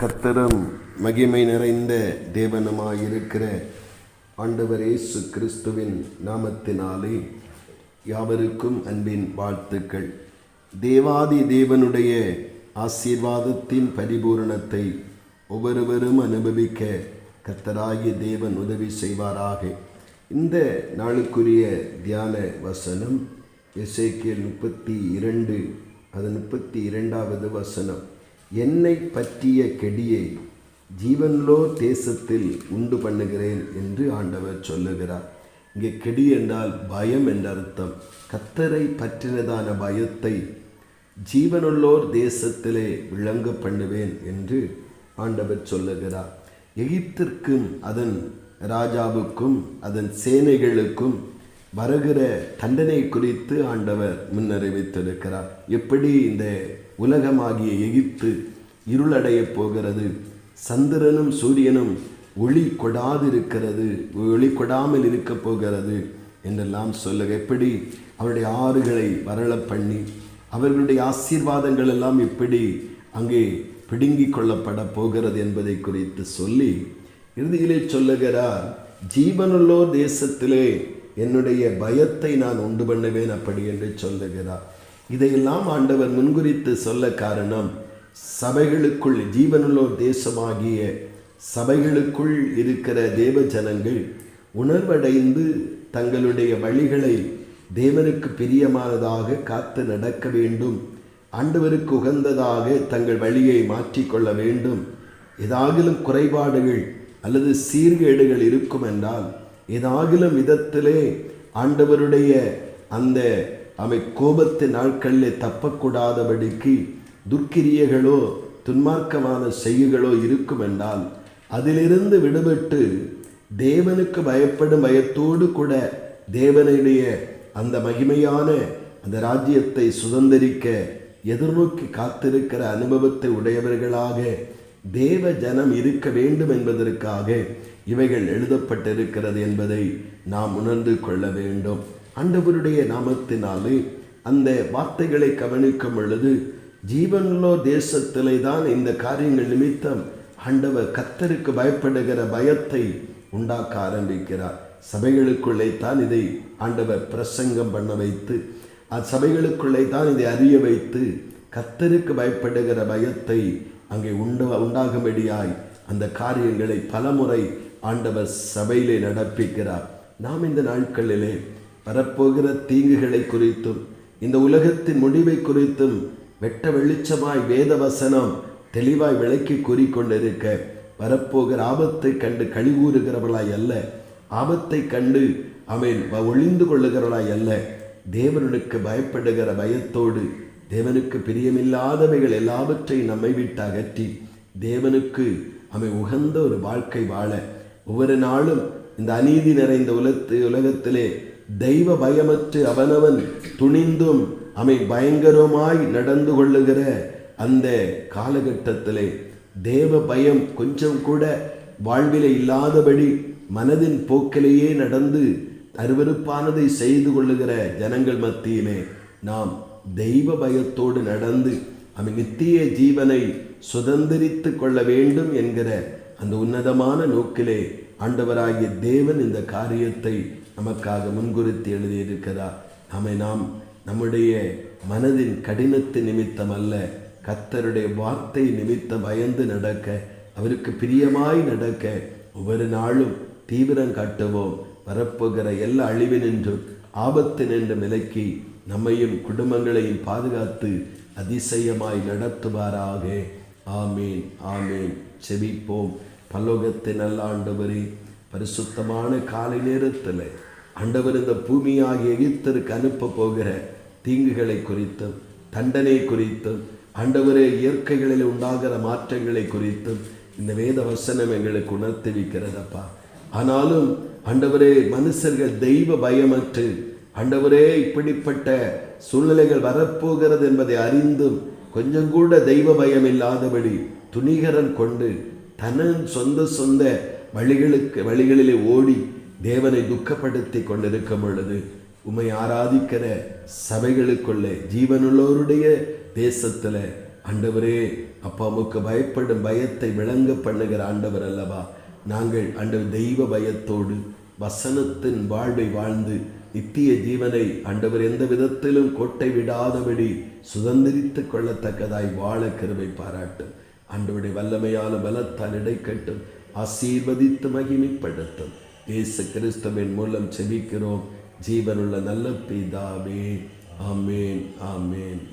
கர்த்தரும் மகிமை நிறைந்த தேவனமாயிருக்கிற ஆண்டவர் இயேசு கிறிஸ்துவின் நாமத்தினாலே யாவருக்கும் அன்பின் வாழ்த்துக்கள். தேவாதி தேவனுடைய ஆசீர்வாதத்தின் பரிபூரணத்தை ஒவ்வொருவரும் அனுபவிக்க கர்த்தராகிய தேவன் உதவி செய்வாராக. இந்த நாளுக்குரிய தியான வசனம் எசேக்கியல் முப்பத்தி இரண்டு அது முப்பத்தி இரண்டாவது வசனம். என்னை பற்றிய கெடியை ஜீவன்லோ தேசத்தில் உண்டு பண்ணுகிறேன் என்று ஆண்டவர் சொல்லுகிறார். இங்கே கெடி என்றால் பயம் என்ற அர்த்தம். கத்தரை பற்றினதான பயத்தை ஜீவனுள்ளோர் தேசத்திலே விளங்க பண்ணுவேன் என்று ஆண்டவர் சொல்லுகிறார். எகிப்திற்கும் அதன் ராஜாவுக்கும் அதன் சேனைகளுக்கும் வருகிற தண்டனை குறித்து ஆண்டவர் முன்னறிவித்திருக்கிறார். எப்படி இந்த உலகமாகிய எகிப்து இருளடையப் போகிறது. சந்திரனும் சூரியனும் ஒளி கொடாதிருக்கிறது. ஒளி கொடாமல் இருக்க போகிறது என்றெல்லாம் சொல்ல எப்படி? அவருடைய ஆறுகளை வரள பண்ணி அவர்களுடைய ஆசீர்வாதங்கள் எல்லாம் எப்படி அங்கே பிடுங்கி கொள்ளப்பட போகிறது என்பதை குறித்து சொல்லி இறுதியிலே சொல்லுகிறார் ஜீவனுள்ளோர் தேசத்திலே என்னுடைய பயத்தை நான் உண்டு பண்ணுவேன் அப்படி என்று சொல்லுகிறார். இதையெல்லாம் ஆண்டவர் முன்குறித்து சொல்ல காரணம் சபைகளுக்குள் ஜீவனுள்ள தேசமாகிய சபைகளுக்குள் இருக்கிற தேவ ஜனங்கள் உணர்வடைந்து தங்களுடைய வழிகளை தேவனுக்கு பிரியமானதாக காத்து நடக்க வேண்டும். ஆண்டவருக்கு உகந்ததாக தங்கள் வழியை மாற்றிக்கொள்ள வேண்டும். ஏதாகிலும் குறைபாடுகள் அல்லது சீர்கேடுகள் இருக்கும் என்றால் ஏதாகிலும் விதத்திலே ஆண்டவருடைய அந்த அவை கோபத்து நாட்களில் தப்பக்கூடாதபடிக்கு துர்க்கிரியைகளோ துன்மார்க்கமான செய்யுகளோ இருக்குமென்றால் அதிலிருந்து விடுபட்டு தேவனுக்கு பயப்படும் பயத்தோடு கூட தேவனுடைய அந்த மகிமையான அந்த ராஜ்யத்தை சுதந்திரிக்க எதிர்நோக்கி காத்திருக்கிற அனுபவத்தை உடையவர்களாக தேவ ஜனம் இருக்க வேண்டும் என்பதற்காக இவைகள் எழுதப்பட்டிருக்கிறது என்பதை நாம் உணர்ந்து கொள்ள வேண்டும். ஆண்டவருடைய நாமத்தினாலே அந்த வார்த்தைகளை கவனிக்கும் பொழுது ஜீவனுள்ளோ தேசத்திலே தான் இந்த காரியங்கள் நிமித்தம் ஆண்டவர் கத்தருக்கு பயப்படுகிற பயத்தை உண்டாக்க ஆரம்பிக்கிறார். சபைகளுக்குள்ளே தான் இதை ஆண்டவர் பிரசங்கம் பண்ண வைத்து அச்சபைகளுக்குள்ளே தான் இதை அறிய வைத்து கத்தருக்கு பயப்படுகிற பயத்தை அங்கே உண்ட உண்டாகும்படியாய் அந்த காரியங்களை பலமுறை ஆண்டவர் சபையிலே நடப்பிக்கிறார். நாம் இந்த நாட்களிலே வரப்போகிற தீங்குகளை குறித்தும் இந்த உலகத்தின் முடிவை குறித்தும் வெட்ட வெளிச்சமாய் வேத வசனம் தெளிவாய் விளக்கி கூறிக்கொண்டிருக்க வரப்போகிற ஆபத்தை கண்டு கழிவூறுகிறவளாய் அல்ல. ஆபத்தை கண்டு அவன் ஒளிந்து கொள்ளுகிறவளாய் அல்ல. தேவனுக்கு பயப்படுகிற பயத்தோடு தேவனுக்கு பிரியமில்லாதவைகள் எல்லாவற்றையும் நம்மை விட்டு அகற்றி தேவனுக்கு அவை உகந்த ஒரு வாழ்க்கை வாழ. ஒவ்வொரு நாளும் இந்த அநீதி நிறைந்த உலத்து உலகத்திலே தெய்வ பயமற்று அவனவன் துணிந்தும் அவை பயங்கரமாய் நடந்து கொள்ளுகிற அந்த காலகட்டத்திலே தேவ பயம் கொஞ்சம் கூட வாழ்விலே இல்லாதபடி மனதின் போக்கிலேயே நடந்து அருவருப்பானதை செய்து கொள்ளுகிற ஜனங்கள் மத்தியிலே நாம் தெய்வ பயத்தோடு நடந்து அவன் நித்திய ஜீவனை சுதந்திரித்து கொள்ள வேண்டும் என்கிற அந்த உன்னதமான நோக்கிலே ஆண்டவராகிய தேவன் இந்த காரியத்தை நமக்காக முன்குறித்து எழுதியிருக்கிறார் நம்மை நாம் நம்முடைய மனதின் கடினத்து நிமித்தம் அல்ல கத்தருடைய வார்த்தை நிமித்தம் பயந்து நடக்க அவருக்கு பிரியமாய் நடக்க ஒவ்வொரு நாளும் தீவிரம் காட்டுவோம். வரப்போகிற எல்லா அழிவினின்றும் ஆபத்து நின்று விலக்கி நம்மையும் குடும்பங்களையும் பாதுகாத்து அதிசயமாய் நடத்துவாராக. ஆமீன் ஆமீன். செபிப்போம். பல்லோகத்தின் நல்ல ஆண்டவரே பரிசுத்தமான காலை நேரத்தில் ஆண்டவர் இந்த பூமியாகிய எகிப்தருக்கு அனுப்ப போகிற தீங்குகளை குறித்தும் தண்டனை குறித்தும் ஆண்டவரே இயற்கைகளில் உண்டாகிற மாற்றங்களை குறித்தும் இந்த வேத வசனம் எங்களுக்கு உணர்த்தி வைக்கிறதப்பா ஆனாலும் ஆண்டவரே மனுஷர்கள் தெய்வ பயமற்று ஆண்டவரே இப்படிப்பட்ட சூழ்நிலைகள் வரப்போகிறது என்பதை அறிந்தும் கொஞ்சம் கூட தெய்வ பயம் இல்லாதபடி துணிகரன் கொண்டு தனன் சொந்த சொந்த வழிகளுக்கு வழிகளிலே ஓடி தேவனை துக்கப்படுத்தி கொண்டிருக்கும் பொழுது உமை ஆராதிக்கிற சபைகளுக்குள்ளே ஜீவனுள்ளோருடைய தேசத்தில் ஆண்டவரே அப்பாவுக்கு பயப்படும் பயத்தை விளங்க பண்ணுகிற ஆண்டவர் அல்லவா? நாங்கள் ஆண்டவர் தெய்வ பயத்தோடு வசனத்தின் வாழ்வை வாழ்ந்து நித்திய ஜீவனை ஆண்டவர் எந்த விதத்திலும் கோட்டை விடாதபடி சுதந்திரித்து கொள்ளத்தக்கதாய் வாழ கருவை பாராட்டும். ஆண்டவருடைய வல்லமையான பலத்தால் இடைக்கட்டும். ஆசீர்வதித்து மகிமைப்படுத்தும். இயேசு கிறிஸ்துவின் மூலம் செபிக்கிறோம் ஜீவனுள்ள நல்ல பிதாவே. ஆமேன் ஆமேன்.